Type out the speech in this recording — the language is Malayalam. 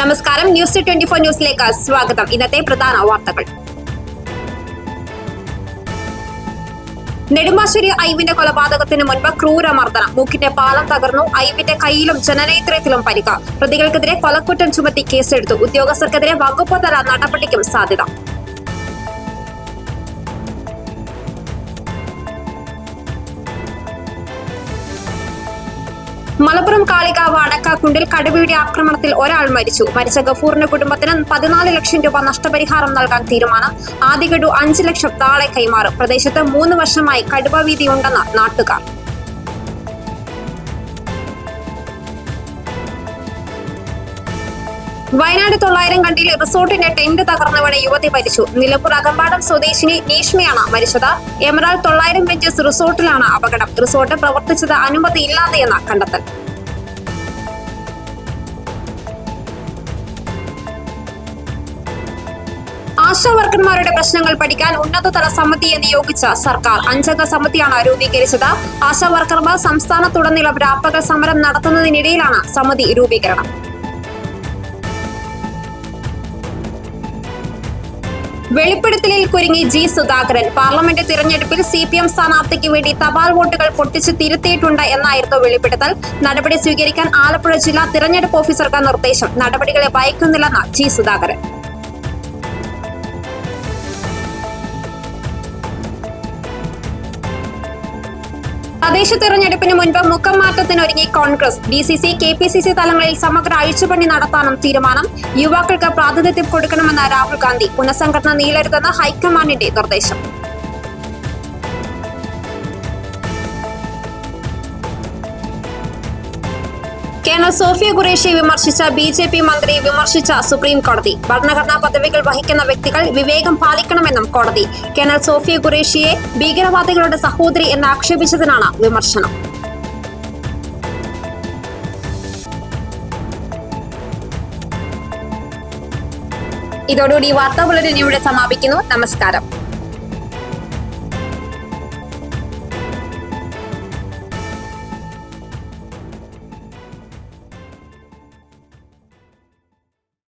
നമസ്കാരം. ന്യൂസ് ട്വന്റി ഫോർ ന്യൂസിലേക്ക് സ്വാഗതം. ഇന്നത്തെ പ്രധാന വാർത്തകൾ. നെടുമ്പാശ്ശേരി ഐവിന്റെ കൊലപാതകത്തിന് മുൻപ് ക്രൂരമർദ്ദനം മൂക്കിന്റെ പാലം തകർന്നു. ഐവിന്റെ കയ്യിലും ജനനേത്രത്തിലും പരിക്ക്. പ്രതികൾക്കെതിരെ കൊലക്കുറ്റം ചുമത്തി കേസെടുത്തു. ഉദ്യോഗസ്ഥർക്കെതിരെ വകുപ്പ് തല നടപടിക്കും സാധ്യത. മലപ്പുറം കാളികാവ് അടക്കാക്കുണ്ടിൽ കടുവയുടെ ആക്രമണത്തിൽ ഒരാൾ മരിച്ചു. മരിച്ച ഗഫൂറിന്റെ കുടുംബത്തിന് പതിനാല് ലക്ഷം രൂപ നഷ്ടപരിഹാരം നൽകാൻ തീരുമാനം. ആദ്യ ഗഡു അഞ്ച് ലക്ഷം താളെ കൈമാറും. പ്രദേശത്ത് മൂന്ന് വർഷമായി കടുവ വീതിയുണ്ടെന്ന് നാട്ടുകാർ. വയനാട് തൊള്ളായിരം കണ്ടിയിൽ റിസോർട്ടിന്റെ ടെന്റ് തകർന്നു വീണ യുവതി മരിച്ചു. നിലമ്പൂർ അകമ്പാടം സ്വദേശിനി നീഷ്മയാണ് മരിച്ചത്. എമറാൾ തൊള്ളായിരം ബെഞ്ചസ് റിസോർട്ടിലാണ് അപകടം. റിസോർട്ട് പ്രവർത്തിച്ചത് അനുമതിയില്ലാതെയെന്ന കണ്ടെത്തൽ. ആശാ വർക്കർമാരുടെ പ്രശ്നങ്ങൾ പഠിക്കാൻ ഉന്നതതല സമിതിയെ നിയോഗിച്ച സർക്കാർ അഞ്ചംഗ സമിതിയാണ് രൂപീകരിച്ചത്. ആശാ വർക്കർമാർ സംസ്ഥാനത്തുടനീളം രാപ്പകൽ സമരം നടത്തുന്നതിനിടയിലാണ് സമിതി രൂപീകരണം. വെളിപ്പെടുത്തലിൽ കുരുങ്ങി ജി സുധാകരൻ. പാർലമെന്റ് തിരഞ്ഞെടുപ്പിൽ സി പി എം സ്ഥാനാർത്ഥിക്ക് വേണ്ടി തപാൽ വോട്ടുകൾ പൊട്ടിച്ച് തിരുത്തിയിട്ടുണ്ട് എന്നായിരുന്നു വെളിപ്പെടുത്തൽ. നടപടി സ്വീകരിക്കാൻ ആലപ്പുഴ ജില്ലാ തിരഞ്ഞെടുപ്പ് ഓഫീസർക്ക് നിർദ്ദേശം. നടപടികളെ ഭയക്കുന്നില്ലെന്ന് ജി സുധാകരൻ. തദ്ദേശ തെരഞ്ഞെടുപ്പിന് മുൻപ് മുഖം മാറ്റത്തിനൊരുങ്ങി Congress. D C C K P C C തലങ്ങളിൽ സമഗ്ര അഴിച്ചുപണി നടത്താനും തീരുമാനം യുവാക്കൾക്ക് പ്രാതിനിധ്യം കൊടുക്കണമെന്ന് രാഹുൽ ഗാന്ധി പുനഃസംഘടന നീളരുതെന്ന് ഹൈക്കമാൻഡിന്റെ നിർദ്ദേശം. കേണൽ സോഫിയ ഖുറേഷിയെ വിമർശിച്ച ബി ജെ പി മന്ത്രി വിമർശിച്ച സുപ്രീം കോടതി. ഭരണഘടനാ പദവികൾ വഹിക്കുന്ന വ്യക്തികൾ വിവേകം പാലിക്കണമെന്നും കോടതി. കേണൽ സോഫിയ ഖുറേഷിയെ ഭീകരവാദികളുടെ സഹോദരി എന്ന് ആക്ഷേപിച്ചതിനാണ് വിമർശനം. ഇതോടുകൂടി വാർത്താ ബുള്ളറ്റിൻ ഇവിടെ സമാപിക്കുന്നു. നമസ്കാരം.